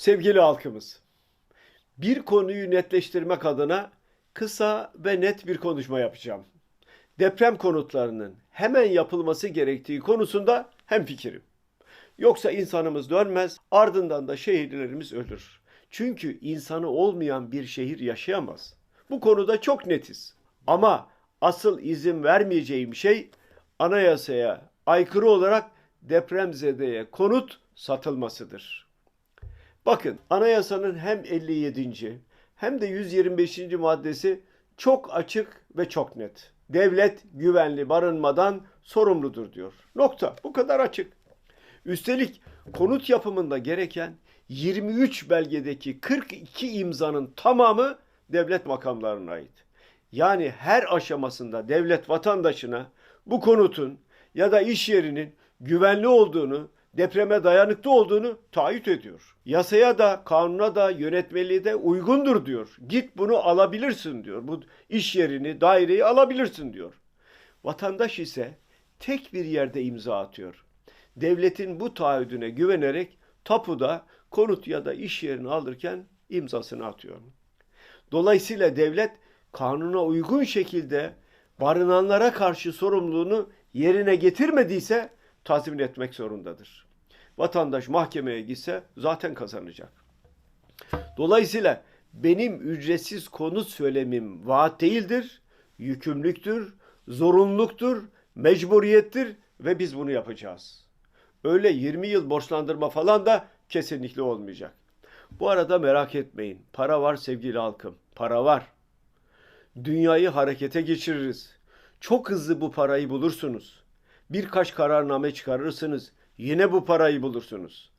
Sevgili halkımız, bir konuyu netleştirmek adına kısa ve net bir konuşma yapacağım. Deprem konutlarının hemen yapılması gerektiği konusunda hemfikirim. Yoksa insanımız dönmez, ardından da şehirlerimiz ölür. Çünkü insanı olmayan bir şehir yaşayamaz. Bu konuda çok netiz. Ama asıl izin vermeyeceğim şey anayasaya aykırı olarak depremzedeye konut satılmasıdır. Bakın anayasanın hem 57. hem de 125. maddesi çok açık ve çok net. Devlet güvenli barınmadan sorumludur diyor. Nokta. Bu kadar açık. Üstelik konut yapımında gereken 23 belgedeki 42 imzanın tamamı devlet makamlarına ait. Yani her aşamasında devlet vatandaşına bu konutun ya da iş yerinin güvenli olduğunu, depreme dayanıklı olduğunu taahhüt ediyor. Yasaya da, kanuna da, yönetmeliğe de uygundur diyor. Git bunu alabilirsin diyor. Bu iş yerini, daireyi alabilirsin diyor. Vatandaş ise tek bir yerde imza atıyor. Devletin bu taahhüdüne güvenerek tapuda konut ya da iş yerini alırken imzasını atıyor. Dolayısıyla devlet kanuna uygun şekilde barınanlara karşı sorumluluğunu yerine getirmediyse tazmin etmek zorundadır. Vatandaş mahkemeye gitse zaten kazanacak. Dolayısıyla benim ücretsiz konut söylemim vaat değildir, yükümlülüktür, zorunluluktur, mecburiyettir ve biz bunu yapacağız. Öyle 20 yıl borçlandırma falan da kesinlikle olmayacak. Bu arada merak etmeyin. Para var sevgili halkım. Para var. Dünyayı harekete geçiririz. Çok hızlı bu parayı bulursunuz. Birkaç kararname çıkarırsınız. Yine bu parayı bulursunuz.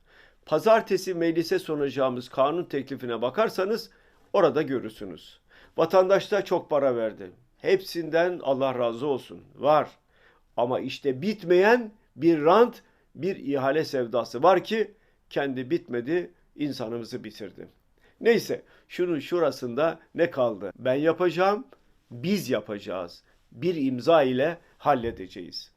Pazartesi meclise sunacağımız kanun teklifine bakarsanız orada görürsünüz. Vatandaş da çok para verdi. Hepsinden Allah razı olsun. Var. Ama işte bitmeyen bir rant, bir ihale sevdası var ki kendi bitmedi, insanımızı bitirdi. Neyse, şunun şurasında ne kaldı? Ben yapacağım, biz yapacağız. Bir imza ile halledeceğiz.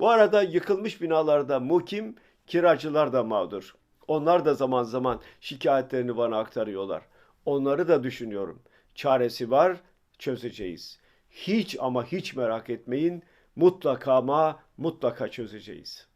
Bu arada yıkılmış binalarda mukim, kiracılar da mağdur. Onlar da zaman zaman şikayetlerini bana aktarıyorlar. Onları da düşünüyorum. Çaresi var, çözeceğiz. Hiç ama hiç merak etmeyin. Mutlaka ama mutlaka çözeceğiz.